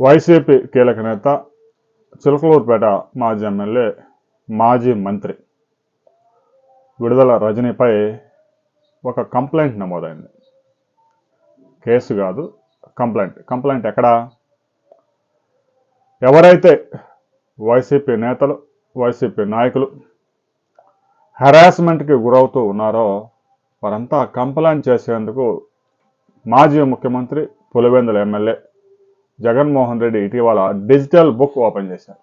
YCP కీలక నేత చిలకలూరుపేట మాజీ ఎమ్మెల్యే మాజీ మంత్రి విడుదల రజనీపై ఒక కంప్లైంట్ నమోదైంది. కేసు కాదు కంప్లైంట్. కంప్లైంట్ ఎక్కడా? ఎవరైతే వైసీపీ నేతలు వైసీపీ నాయకులు హెరాస్మెంట్కి గురవుతూ ఉన్నారో వారంతా కంప్లైంట్ చేసేందుకు మాజీ ముఖ్యమంత్రి పులివెందుల ఎమ్మెల్యే జగన్మోహన్ రెడ్డి ఇటీవల డిజిటల్ బుక్ ఓపెన్ చేశారు.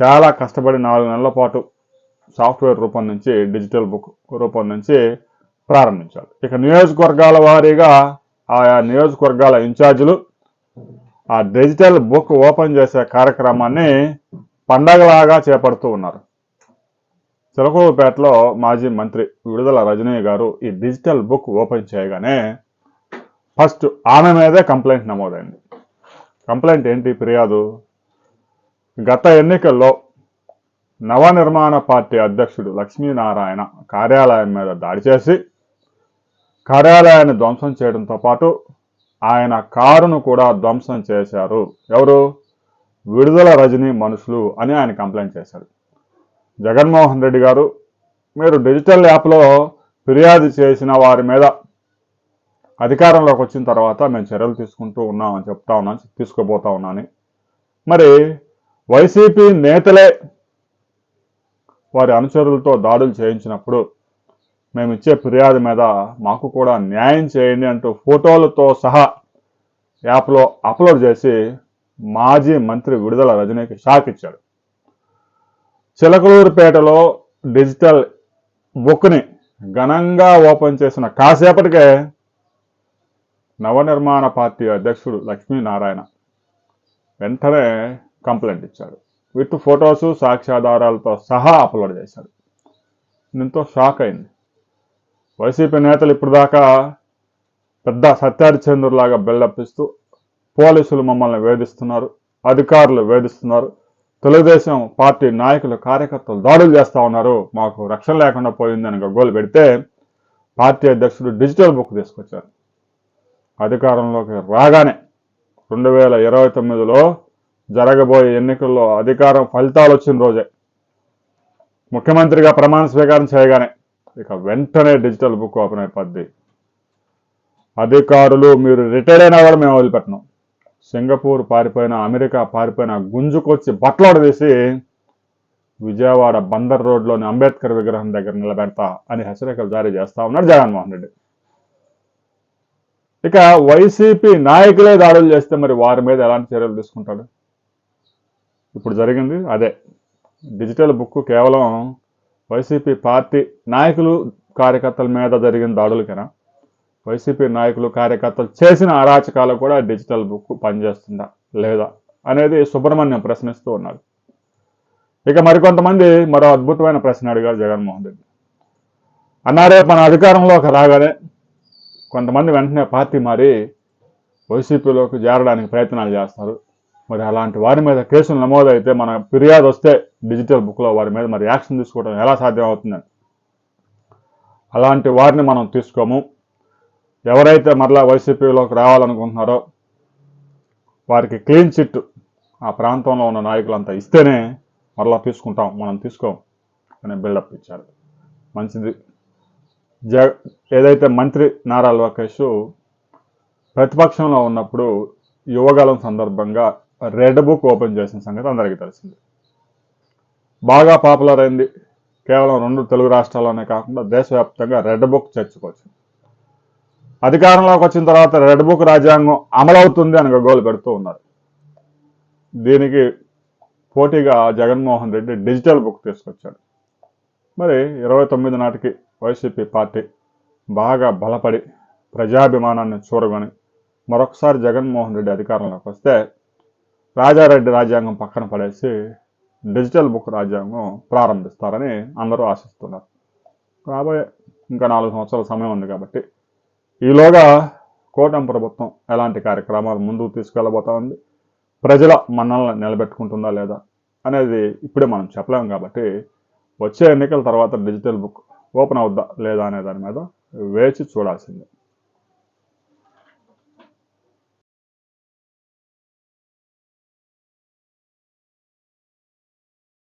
చాలా కష్టపడి నాలుగు నెలల పాటు సాఫ్ట్వేర్ రూపొందించి డిజిటల్ బుక్ రూపొందించి ప్రారంభించారు ఇక నియోజకవర్గాల వారీగా ఆయా నియోజకవర్గాల ఇన్ఛార్జీలు ఆ డిజిటల్ బుక్ ఓపెన్ చేసే కార్యక్రమాన్ని పండగలాగా చేపడుతూ ఉన్నారు. చిలకూరుపేటలో మాజీ మంత్రి విడుదల రజనీ గారు ఈ డిజిటల్ బుక్ ఓపెన్ చేయగానే ఫస్ట్ ఆమె మీదే కంప్లైంట్ నమోదైంది. కంప్లైంట్ ఏంటి ఫిర్యాదు? గత ఎన్నికల్లో నవనిర్మాణ పార్టీ అధ్యక్షుడు లక్ష్మీనారాయణ కార్యాలయం మీద దాడి చేసి కార్యాలయాన్ని ధ్వంసం చేయడంతో పాటు ఆయన కారును కూడా ధ్వంసం చేశారు. ఎవరు? విడుదల రజనీ మనుషులు అని ఆయన కంప్లైంట్ చేశారు జగన్మోహన్ రెడ్డి గారు మీరు డిజిటల్ యాప్లో ఫిర్యాదు చేసిన వారి మీద అధికారంలోకి వచ్చిన తర్వాత మేము చర్యలు తీసుకుంటూ ఉన్నామని చెప్తా ఉన్నాను తీసుకోబోతా ఉన్నాను మరి వైసీపీ నేతలే వారి అనుచరులతో దాడులు చేయించినప్పుడు మేము ఇచ్చే ఫిర్యాదు మీద మాకు కూడా న్యాయం చేయండి అంటూ ఫోటోలతో సహా యాప్లో అప్లోడ్ చేసి మాజీ మంత్రి విడుదల రజనీకి షాక్ ఇచ్చాడు. చిలకలూరుపేటలో డిజిటల్ బుక్ని ఘనంగా ఓపెన్ చేసిన కాసేపటికే నవనిర్మాణ పార్టీ అధ్యక్షుడు లక్ష్మీనారాయణ వెంటనే కంప్లైంట్ ఇచ్చాడు. విత్ ఫొటోసు సాక్ష్యాధారాలతో సహా అప్లోడ్ చేశాడు. దీంతో షాక్ అయింది. వైసీపీ నేతలు ఇప్పుడు దాకా పెద్ద సత్యారిచంద్రులాగా బిల్డప్ ఇస్తూ పోలీసులు మమ్మల్ని వేధిస్తున్నారు అధికారులు వేధిస్తున్నారు తెలుగుదేశం పార్టీ నాయకులు కార్యకర్తలు దాడులు చేస్తూ ఉన్నారు మాకు రక్షణ లేకుండా పోయిందని గగ్గోలు పెడితే పార్టీ అధ్యక్షుడు డిజిటల్ బుక్ తీసుకొచ్చారు. అధికారంలోకి రాగానే రెండు వేల ఇరవై తొమ్మిదిలో జరగబోయే ఎన్నికల్లో అధికారం ఫలితాలు వచ్చిన రోజే. ముఖ్యమంత్రిగా ప్రమాణ స్వీకారం చేయగానే ఇక వెంటనే డిజిటల్ బుక్ ఓపెన్ అయిపోద్ది. అధికారులు మీరు రిటైర్ అయినా కూడా మేము వదిలిపెట్టను. సింగపూర్ పారిపోయిన అమెరికా పారిపోయిన గుంజుకొచ్చి బట్టలోడ తీసి విజయవాడ బందర్ రోడ్లోని అంబేద్కర్ విగ్రహం దగ్గర నిలబెడతా అని హెచ్చరికలు జారీ చేస్తా ఉన్నాడు జగన్మోహన్ రెడ్డి. ఇక వైసీపీ నాయకులే దాడులు చేస్తే మరి వారి మీద ఎలాంటి చర్యలు తీసుకుంటాడు? ఇప్పుడు జరిగింది అదే. డిజిటల్ బుక్ కేవలం వైసీపీ పార్టీ నాయకులు కార్యకర్తల మీద జరిగిన దాడులకేనా? వైసీపీ నాయకులు కార్యకర్తలు చేసిన అరాచకాలు కూడా డిజిటల్ బుక్ పనిచేస్తుందా లేదా అనేది సుబ్రహ్మణ్యం ప్రశ్నిస్తూ ఉన్నాడు. ఇక మరికొంతమంది మరో అద్భుతమైన ప్రశ్న అడిగారు జగన్మోహన్ రెడ్డి. అన్నారే మన అధికారంలోకి రాగానే కొంతమంది వెంటనే పార్టీ మారి వైసీపీలోకి చేరడానికి ప్రయత్నాలు చేస్తారు మరి అలాంటి వారి మీద కేసులు నమోదైతే మన ఫిర్యాదు వస్తే డిజిటల్ బుక్లో వారి మీద మరి యాక్షన్ తీసుకోవడం ఎలా సాధ్యం అవుతుందని అలాంటి వారిని మనం తీసుకోము. ఎవరైతే మరలా వైసీపీలోకి రావాలనుకుంటున్నారో వారికి క్లీన్ చిట్ ఆ ప్రాంతంలో ఉన్న నాయకులంతా ఇస్తేనే మరలా తీసుకుంటాం మనం తీసుకోం అని బిల్డప్ ఇచ్చారు. మంచిది. జ ఏదైతే మంత్రి నారా లోకేష్ ప్రతిపక్షంలో ఉన్నప్పుడు యువగలం సందర్భంగా రెడ్ బుక్ ఓపెన్ చేసిన సంగతి అందరికీ తెలిసింది. బాగా పాపులర్ అయింది. కేవలం రెండు తెలుగు రాష్ట్రాల్లోనే కాకుండా దేశవ్యాప్తంగా రెడ్ బుక్ చర్చకొచ్చింది అధికారంలోకి వచ్చిన తర్వాత రెడ్ బుక్ రాజ్యాంగం అమలవుతుంది అని గోలు పెడుతూ ఉన్నారు. దీనికి పోటీగా జగన్మోహన్ రెడ్డి డిజిటల్ బుక్ తీసుకొచ్చాడు. మరి ఇరవై తొమ్మిది నాటికి వైసీపీ పార్టీ బాగా బలపడి ప్రజాభిమానాన్ని చూరగొని మరొకసారి జగన్మోహన్ రెడ్డి అధికారంలోకి వస్తే రాజారెడ్డి రాజ్యాంగం పక్కన పడేసి డిజిటల్ బుక్ రాజ్యాంగం ప్రారంభిస్తారని అందరూ ఆశిస్తున్నారు. రాబోయే ఇంకా నాలుగు సంవత్సరాల సమయం ఉంది కాబట్టి ఈలోగా కూటమి ప్రభుత్వం ఎలాంటి కార్యక్రమాలు ముందుకు తీసుకెళ్ళబోతా ఉంది? ప్రజల మన్నలను నిలబెట్టుకుంటుందా లేదా అనేది ఇప్పుడే మనం చెప్పలేము కాబట్టి వచ్చే ఎన్నికల తర్వాత డిజిటల్ బుక్ ఓపెన్ అవుద్దా లేదా అనే దాని మీద వేచి చూడాల్సిందే.